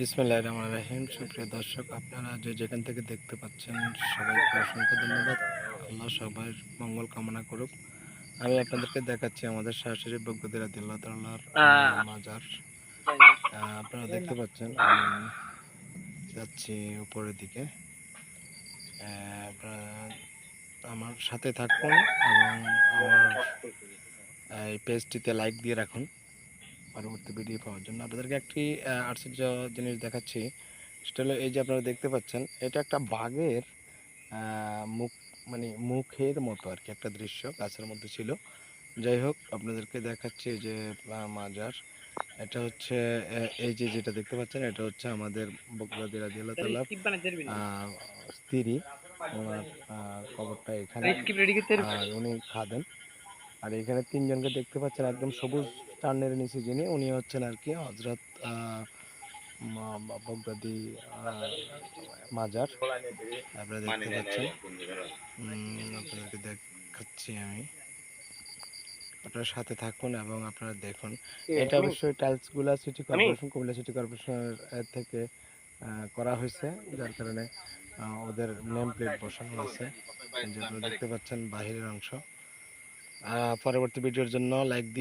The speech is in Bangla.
বিসমিল্লাহির রহমানির রহিম। সুপ্রিয় দর্শক আপনারা যে যেখান থেকে দেখতে পাচ্ছেন সবাইকে অসংখ্য ধন্যবাদ। আল্লাহ সবার মঙ্গল কামনা করুক। আমি আপনাদেরকে দেখাচ্ছি আমাদের সরাসরি বগ্গদের আদিল্লাহ তাল্লাহর মাজার। আপনারা দেখতে পাচ্ছেন আমি যাচ্ছি উপরের দিকে। আপনারা আমার সাথে থাকুন এবং আমার এই পেজটিতে লাইক দিয়ে রাখুন। পরবর্তী ভিডিও পাওয়ার জন্য। আপনাদেরকে একটি আশ্চর্য জিনিস দেখাচ্ছি। সেটা হলো এই যে আপনারা দেখতে পাচ্ছেন এটা একটা বাঘের মুখ মানে মুখের মতো আর কি একটা দৃশ্য গাছের মধ্যে ছিল। যাই হোক আপনাদেরকে দেখাচ্ছি যে মাজার। এটা হচ্ছে এই যে যেটা দেখতে পাচ্ছেন এটা হচ্ছে আমাদের বকরাদির আদিল্লাহ তাল্লাহ স্ত্রী। ওনার কবরটা এখানে আর উনি খাদেন। আর এখানে তিনজনকে দেখতে পাচ্ছেন একদম সবুজ টার্নের নিচে যিনি উনি হচ্ছেন আর কি হজরত বগদাদি মাজার। আপনারা দেখতে পাচ্ছেন। আপনাদেরকে দেখাচ্ছি আমি। আপনারা সাথে থাকুন এবং আপনারা দেখুন। এটা অবশ্যই টাইলসগুলো সিটি কর্পোরেশন কুমিল্লা সিটি কর্পোরেশনের থেকে আহ, করা হয়েছে যার কারণে আহ, ওদের নেম প্লেট বসানো আছে এই যে আপনারা দেখতে পাচ্ছেন বাহিরের অংশ। আহ, পরবর্তী ভিডিওর জন্য লাইক